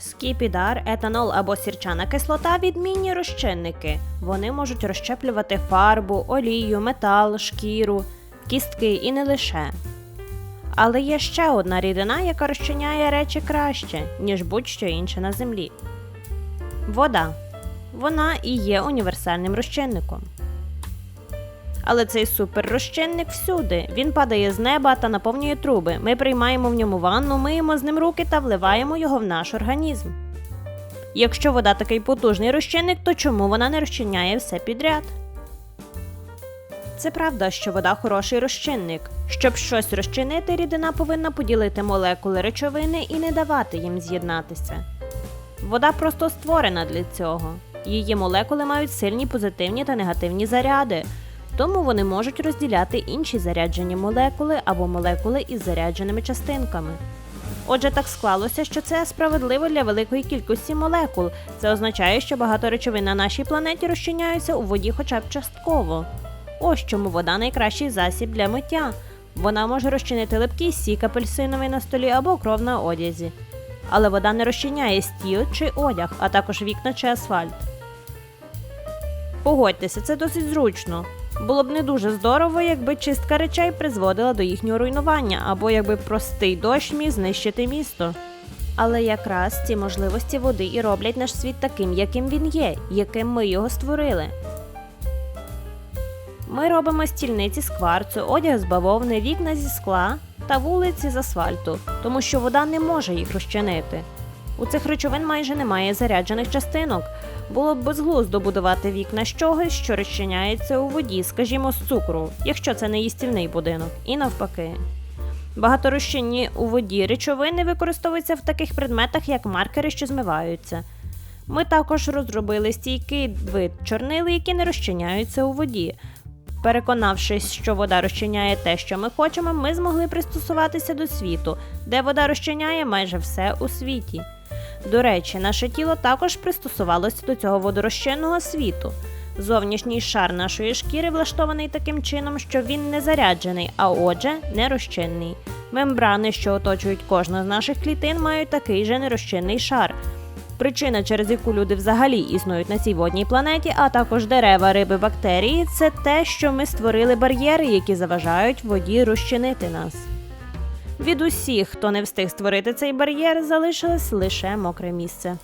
Скіпідар, етанол або сірчана кислота відмінні розчинники. Вони можуть розщеплювати фарбу, олію, метал, шкіру, кістки і не лише. Але є ще одна рідина, яка розчиняє речі краще, ніж будь-що інше на землі. Вода. Вона і є універсальним розчинником. Але цей суперрозчинник всюди. Він падає з неба та наповнює труби. Ми приймаємо в ньому ванну, миємо з ним руки та вливаємо його в наш організм. Якщо вода такий потужний розчинник, то чому вона не розчиняє все підряд? Це правда, що вода хороший розчинник. Щоб щось розчинити, рідина повинна поділити молекули речовини і не давати їм з'єднатися. Вода просто створена для цього. Її молекули мають сильні позитивні та негативні заряди, тому вони можуть розділяти інші заряджені молекули або молекули із зарядженими частинками. Отже, так склалося, що це справедливо для великої кількості молекул. Це означає, що багато речовин на нашій планеті розчиняються у воді хоча б частково. Ось чому вода найкращий засіб для миття. Вона може розчинити липкий сік апельсиновий на столі або кров на одязі. Але вода не розчиняє стіл чи одяг, а також вікна чи асфальт. Погодьтеся, це досить зручно. Було б не дуже здорово, якби чистка речей призводила до їхнього руйнування, або якби простий дощ міг знищити місто. Але якраз ці можливості води і роблять наш світ таким, яким він є, яким ми його створили. Ми робимо стільниці з кварцу, одяг з бавовни, вікна зі скла та вулиці з асфальту, тому що вода не може їх розчинити. У цих речовин майже немає заряджених частинок. Було б безглуздо будувати вікна з чогось, що розчиняється у воді, скажімо, з цукру, якщо це не їстівний будинок, і навпаки. Багаторозчинні у воді речовини використовуються в таких предметах, як маркери, що змиваються. Ми також розробили стійкий вид чорнили, які не розчиняються у воді. Переконавшись, що вода розчиняє те, що ми хочемо, ми змогли пристосуватися до світу, де вода розчиняє майже все у світі. До речі, наше тіло також пристосувалося до цього водорозчинного світу. Зовнішній шар нашої шкіри влаштований таким чином, що він не заряджений, а отже, не розчинний. Мембрани, що оточують кожну з наших клітин, мають такий же нерозчинний шар. Причина, через яку люди взагалі існують на цій водній планеті, а також дерева, риби, бактерії, це те, що ми створили бар'єри, які заважають воді розчинити нас. Від усіх, хто не встиг створити цей бар'єр, залишилось лише мокре місце.